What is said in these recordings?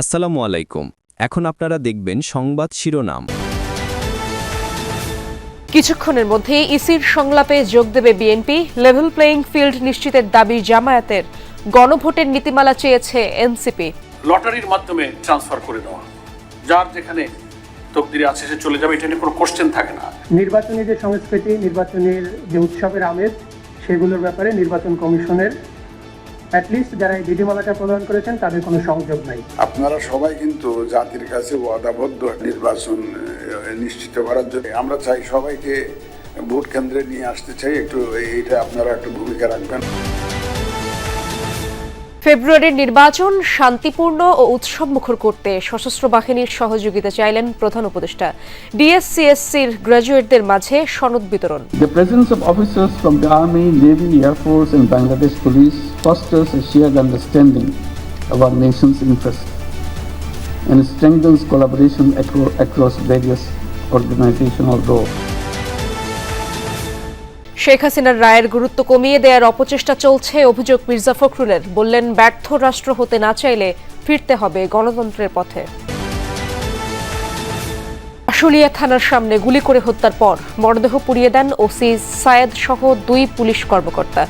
আসসালামু আলাইকুম। এখন আপনারা দেখবেন সংবাদ শিরোনাম। কিছুক্ষণের মধ্যে ইসির সংলাপে যোগ দেবে বিএনপি। লেভেল প্লেয়িং ফিল্ড নিশ্চিতের দাবি জামায়াতের। গণভোটের নীতিমালা চেয়েছে এনসিপি। লটারির মাধ্যমে ট্রান্সফার করে দেওয়া। যার যেখানে তকদিরে আছে সে চলে যাবে এটা নিয়ে কোনো কোশ্চেন থাকে না। নির্বাচনী যে সংস্কৃতি নির্বাচনের যে উৎসবের আমেজ সেগুলোর ব্যাপারে নির্বাচন কমিশনের অ্যাটলিস্ট যারা এই বিধিমালাটা প্রদান করেছেন, তাদের কোনো সংযোগ নাই। আপনারা সবাই কিন্তু জাতির কাছে ওয়াদাবদ্ধ নির্বাচন নিশ্চিত করার জন্য। আমরা চাই সবাইকে ভোট কেন্দ্রে নিয়ে আসতে চাই। একটু এইটা আপনারা একটু ভূমিকা রাখবেন। ফেব্রুয়ারির নির্বাচন শান্তিপূর্ণ ও উৎসব মুখর করতে সশস্ত্র বাহিনীর সহযোগিতা চাইলেন প্রধান উপদেষ্টা। ডিএসসিএসসির গ্রাজুয়েটদের মাঝে সনদ বিতরণ। The presence of officers from the army navy air force and Bangladesh police fosters a shared understanding of our nations interest and strengthens collaboration across various organisational roles Sheikh হাসিনার রায়ের গুরুত্ব কমিয়ে দেওয়ার অপচেষ্টা চলছে, অভিযোগ মির্জা ফখরুলের। বললেন, ব্যর্থ রাষ্ট্র হতে না চাইলে ফিরতে হবে গণতন্ত্রের পথে। আশুলিয়া থানার সামনে গুলি করে হত্যার পর মরদেহ পুড়িয়ে দেন ওসি সায়েদ সহ দুই পুলিশ কর্মকর্তা।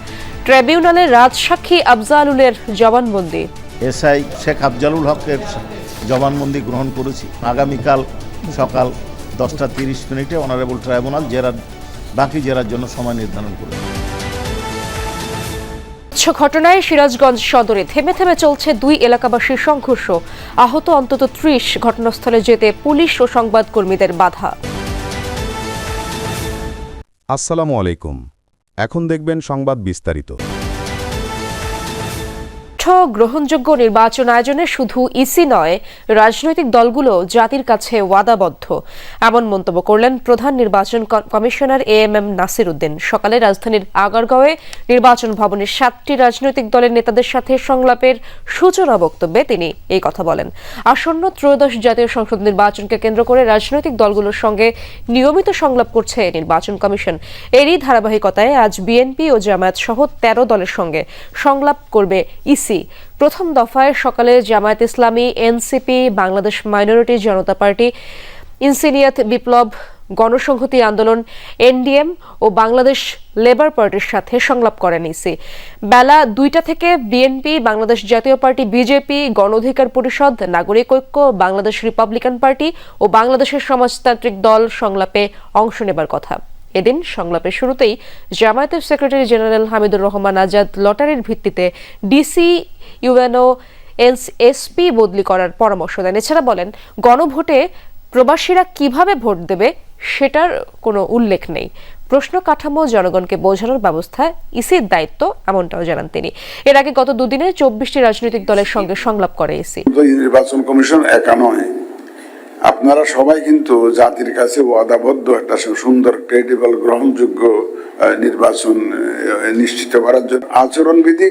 ট্রাইব্যুনালে রাজসাক্ষী আফজালুলের জবানবন্দি। এসআই শেখ আফজালুল হকের জবানবন্দি গ্রহণ করেছি। আগামীকাল সকাল দশটা তিরিশ মিনিটে অনারেবল ট্রাইব্যুনাল জেরার বাকি জেরার জন্য সময় নির্ধারণ করে ঘটনায় সিরাজগঞ্জ সদরে থেমে থেমে চলছে দুই এলাকাবাসীর সংঘর্ষ। আহত অন্তত ত্রিশ ঘটনাস্থলে যেতে পুলিশ ও সংবাদ কর্মীদের বাধা। আসসালামু আলাইকুম। এখন দেখবেন সংবাদ বিস্তারিত। গ্রহণযোগ্য নির্বাচন আয়োজনে শুধু ইসি নয়, রাজনৈতিক দলগুলো জাতির কাছে ওয়াদাবদ্ধ। এমন মন্তব্য করলেন প্রধান নির্বাচন commissioner A M M Nasir Uddin. সকালে রাজধানীর আগারগাঁওয়ে নির্বাচন ভবনের সাতটি রাজনৈতিক দলের নেতাদের সাথে সংলাপের সূচনা বক্তব্যে তিনি এই কথা বলেন। আসন্ন ত্রয়োদশ জাতীয় সংসদ নির্বাচনকে কেন্দ্র করে রাজনৈতিক দলগুলোর সঙ্গে নিয়মিত সংলাপ করছে নির্বাচন কমিশন। এরই ধারাবাহিকতায় আজ বিএনপি ও জামায়াত সহ তেরো দলের সঙ্গে সংলাপ করবে ইসি। প্রথম দফায় সকালে Jamaat Islami, NCP, Bangladesh minority Janata party, Insaniyat Biplob, Ganosamhati Andolon, NDM ও বাংলাদেশ লেবার পার্টির সাথে সংলাপ করেন ইসি। বেলা দুইটা থেকে বিএনপি, বাংলাদেশ জাতীয় পার্টি, বিজেপি, গণ অধিকার পরিষদ, নাগরিক ঐক্য, বাংলাদেশ রিপাবলিকান পার্টি ও বাংলাদেশের সমাজতান্ত্রিক দল সংলাপে অংশ নেবার কথা। এদিন সংলাপের শুরুতেই জামায়াতের সেক্রেটারি জেনারেল হামিদুর রহমান আজাদ লটারির ভিত্তিতে ডিসি, ইউএনও এসপি বদলি করার পরামর্শ দেন। এছাড়া বলেন, গণভোটে প্রবাসীরা কীভাবে ভোট দেবে সেটার কোনো উল্লেখ নেই। প্রশ্ন কাঠামো জনগণকে বোঝানোর ব্যবস্থা, ইসির দায়িত্ব এমনটাও জানান তিনি। এর আগে গত দুদিনে চব্বিশটি রাজনৈতিক দলের সঙ্গে সংলাপ করে ইসি। নির্বাচন কমিশন একা নয়। আপনারা সবাই কিন্তু জাতির কাছে ওয়াদাবদ্ধ একটা সুন্দর ক্রেডিবল গ্রহণযোগ্য নির্বাচন নিশ্চিত করার জন্য আচরণবিধি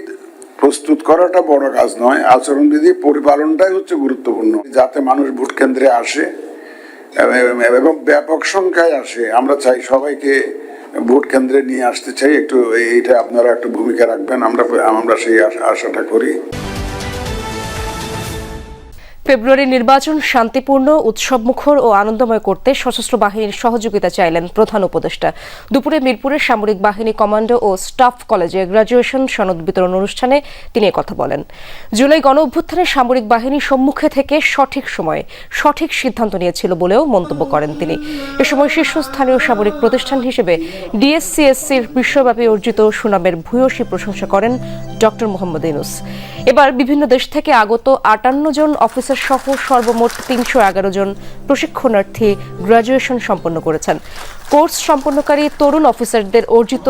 প্রস্তুত করাটা বড় কাজ নয়। আচরণবিধি পরিপালনটাই হচ্ছে গুরুত্বপূর্ণ। যাতে মানুষ ভোট কেন্দ্রে আসে এবং- ব্যাপক সংখ্যায় আসে। আমরা চাই সবাইকে ভোট কেন্দ্রে নিয়ে আসতে চাই। একটু এইটা আপনারা একটু ভূমিকা রাখবেন। আমরা আমরা সেই আশা- আশাটা করি। ফেব্রুয়ারি নির্বাচন শান্তিপূর্ণ, উৎসবমুখর ও আনন্দময় করতে সশস্ত্র বাহিনীর সহযোগিতা চাইলেন প্রধান উপদেষ্টা। দুপুরে মিরপুরের সামরিক বাহিনী কমান্ডো ও স্টাফ কলেজে গ্রাজুয়েশন সনদ বিতরণ অনুষ্ঠানে তিনি কথা বলেন। জুলাই গণ অভ্যুত্থানে সামরিক বাহিনী সম্মুখে থেকে সঠিক সময়ে সঠিক সিদ্ধান্ত নিয়েছিল বলেও মন্তব্য করেন তিনি। এ সময় শীর্ষস্থানীয় সামরিক প্রতিষ্ঠান হিসেবে ডিএসসিএসসির বিশ্বব্যাপী অর্জিত সুনামের ভূয়সী প্রশংসা করেন ডক্টর মোহাম্মদ ইউনুস। এবার বিভিন্ন দেশ থেকে আগত আটান্ন জন অফিসার সহ সর্বমোট তিনশো এগারো জন প্রশিক্ষণার্থী গ্রাজুয়েশন সম্পন্ন করেছেন কোর্স সম্পন্নকারী তরুণ অফিসারদের অর্জিত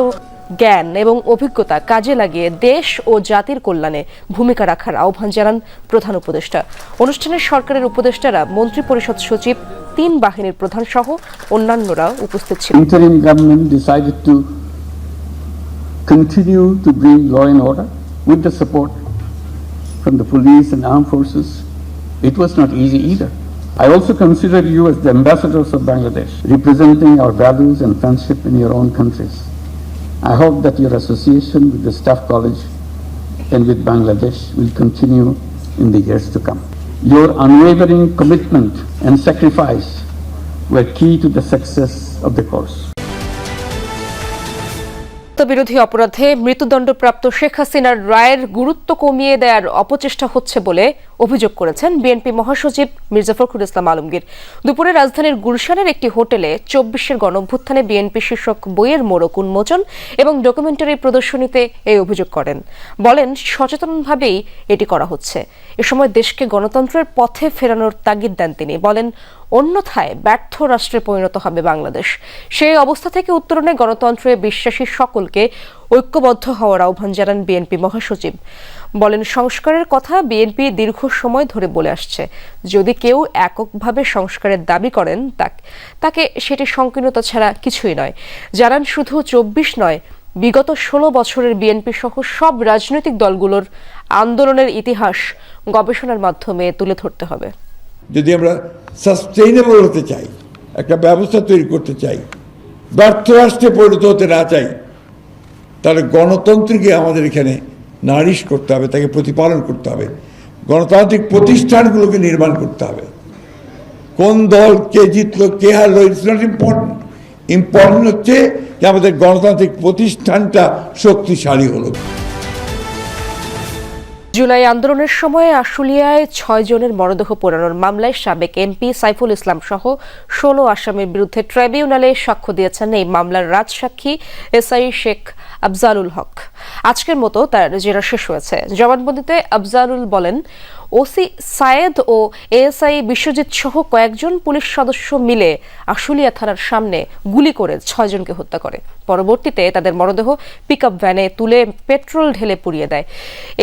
জ্ঞান এবং অভিজ্ঞতা কাজে লাগিয়ে দেশ ও জাতির কল্যাণে ভূমিকা রাখার আহ্বান জানান প্রধান উপদেষ্টা অনুষ্ঠানে সরকারের উপদেষ্টারা, মন্ত্রিপরিষদ সচিব, তিন বাহিনীর প্রধান সহ অন্যান্যরা উপস্থিত ছিলেন. It was not easy either. I also consider you as the ambassadors of Bangladesh, representing our values and friendship in your own countries. I hope that your association with the Staff College and with Bangladesh will continue in the years to come. Your unwavering commitment and sacrifice were key to the success of the course. বিরোধী অপরাধে মৃত্যুদণ্ডপ্রাপ্ত শেখ হাসিনার রায়ের গুরুত্ব কমিয়ে দেওয়ার অপচেষ্টা হচ্ছে বলে অভিযোগ করেছেন বিএনপি মহাসচিব মির্জা ফখরুল ইসলাম আলমগীর। দুপুরে রাজধানীর গুলশানের একটি হোটেলে চব্বিশের গণঅভ্যুত্থানে বিএনপি শীর্ষক বইয়ের মোড়ক উন্মোচন এবং ডকুমেন্টারি প্রদর্শনীতে এই অভিযোগ করেন। বলেন, সচেতনভাবেই এটি করা হচ্ছে। এ সময় দেশকে গণতন্ত্রের পথে ফেরানোর তাগিদ দেন তিনি। বলেন, অন্যথায় ব্যর্থ রাষ্ট্রে পরিণত হবে বাংলাদেশ। সেই অবস্থা থেকে উত্তরণে গণতন্ত্রে বিশ্বাসী সকলকে ঐক্যবদ্ধ হওয়ার আহ্বান জানান বিএনপি মহাসচিব। বলেন, সংস্কারের কথা বিএনপি দীর্ঘ সময় ধরে বলে আসছে। যদি কেউ এককভাবে সংস্কারের দাবি করেন, তাক- সেটি সংকীর্ণতা ছাড়া কিছুই নয়। জানান, শুধু চব্বিশ নয়, বিগত ষোলো বছরের বিএনপি সহ সব রাজনৈতিক দলগুলোর আন্দোলনের ইতিহাস গবেষণার মাধ্যমে তুলে ধরতে হবে। যদি আমরা সাস্টেইনেবল হতে চাই, একটা ব্যবস্থা তৈরি করতে চাই, ব্যর্থ রাষ্ট্রে পরিণত হতে না চাই, তাহলে গণতন্ত্রকে আমাদের এখানে নারিশ করতে হবে, তাকে প্রতিপালন করতে হবে। গণতান্ত্রিক প্রতিষ্ঠানগুলোকে নির্মাণ করতে হবে। কোন দল কে জিতলো, কে হারলো ইটস নট ইম্পর্টেন্ট ইম্পর্টেন্ট হচ্ছে যে আমাদের গণতান্ত্রিক প্রতিষ্ঠানটা শক্তিশালী হলো জুলাই আন্দোলনের সময় আশুলিয়ায় ছয় জনের মরদেহ পোড়ানোর মামলায় সাবেক এমপি সাইফুল ইসলাম সহ ষোলো আসামির বিরুদ্ধে ট্রাইব্যুনালে সাক্ষ্য দিয়েছেন এই মামলার রাজসাক্ষী এসআই শেখ আফজালুল হক। আজকের মতো তার জেরা শেষ হয়েছে। জবানবন্দিতে আফজালুল বলেন ওসি সায়েদ ও এএসআই বিশ্বজিৎ সহ কয়েকজন পুলিশ সদস্য মিলে আশুলিয়া থানার সামনে গুলি করে ছয়জনকে হত্যা করে। পরবর্তীতে তাদের মরদেহ পিক ভ্যানে তুলে পেট্রোল ঢেলে পুড়িয়ে দেয়।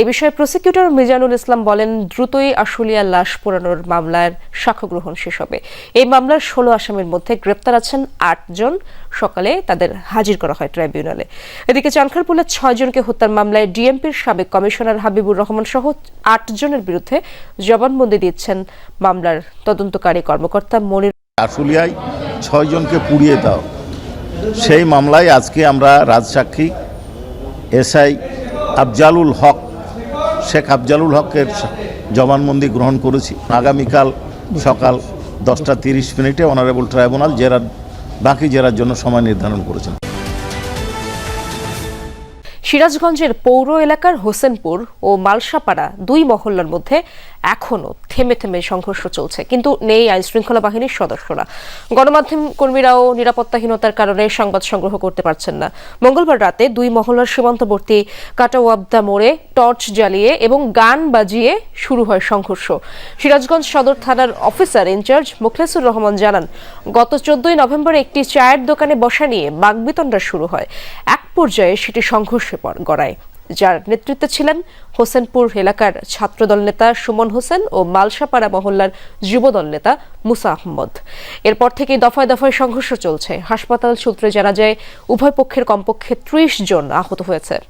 এ বিষয়ে প্রসিকিউটর মিজানুল ইসলাম বলেন, দ্রুতই আশুলিয়া লাশ পোড়ানোর মামলার সাক্ষ্য গ্রহণ শেষ হবে। এই মামলার ষোলো আসামির মধ্যে গ্রেপ্তার আছেন আটজন। সকালে তাদের হাজির করা হয় ট্রাইব্যুনালে। এদিকে চানখারপুলের ছয়জনকে হত্যার মামলায় ডিএমপির সাবেক কমিশনার হাবিবুর রহমান সহ আটজনের বিরুদ্ধে জবানবন্দি দিচ্ছেন মামলার তদন্তকারী কর্মকর্তা মনির আশুলিয়ায় ছয়জনকে পুড়িয়ে দাও। সেই মামলায় আজকে আমরা রাজসাক্ষী এসআই আফজালুল হক, শেখ আফজালুল হকের জবানবন্দি গ্রহণ করেছি। আগামীকাল সকাল দশটা তিরিশ মিনিটে অনারেবল ট্রাইব্যুনাল জেরার বাকি জেলার জন্য সময় নির্ধারণ করেছেন। সিরাজগঞ্জের পৌর এলাকার হোসেনপুর ও মালসাপাড়া দুই মহল্লার মধ্যে এখনও থেমে থেমে সংঘর্ষ চলছে, কিন্তু নেই আইন শৃঙ্খলা বাহিনীর সদস্যরা। গণমাধ্যম কর্মীরাও নিরাপত্তাহীনতার কারণে সংবাদ সংগ্রহ করতে পারছেন না। মঙ্গলবার রাতে দুই মহল্লার সীমান্তবর্তী কাটাওয়াবদা মোড়ে টর্চ জ্বালিয়ে এবং গান বাজিয়ে শুরু হয় সংঘর্ষ। সিরাজগঞ্জ সদর থানার অফিসার ইনচার্জ মুখলেসুর রহমান জানান, গত চোদ্দই নভেম্বর একটি চায়ের দোকানে বসা নিয়ে বাগবিতণ্ডা শুরু হয়। এক পর্যায়ে সেটি সংঘর্ষে গড়ায়। যার নেতৃত্বে ছিলেন হোসেনপুর এলাকার ছাত্রদল নেতা সুমন হোসেন ও মালসাপাড়া মহল্লার যুবদল নেতা মুসা আহমদ। এরপর থেকে দফায় দফায় সংঘর্ষ চলছে। হাসপাতাল সূত্রে জানা যায়, উভয় পক্ষের কমপক্ষে ত্রিশ জন আহত হয়েছে।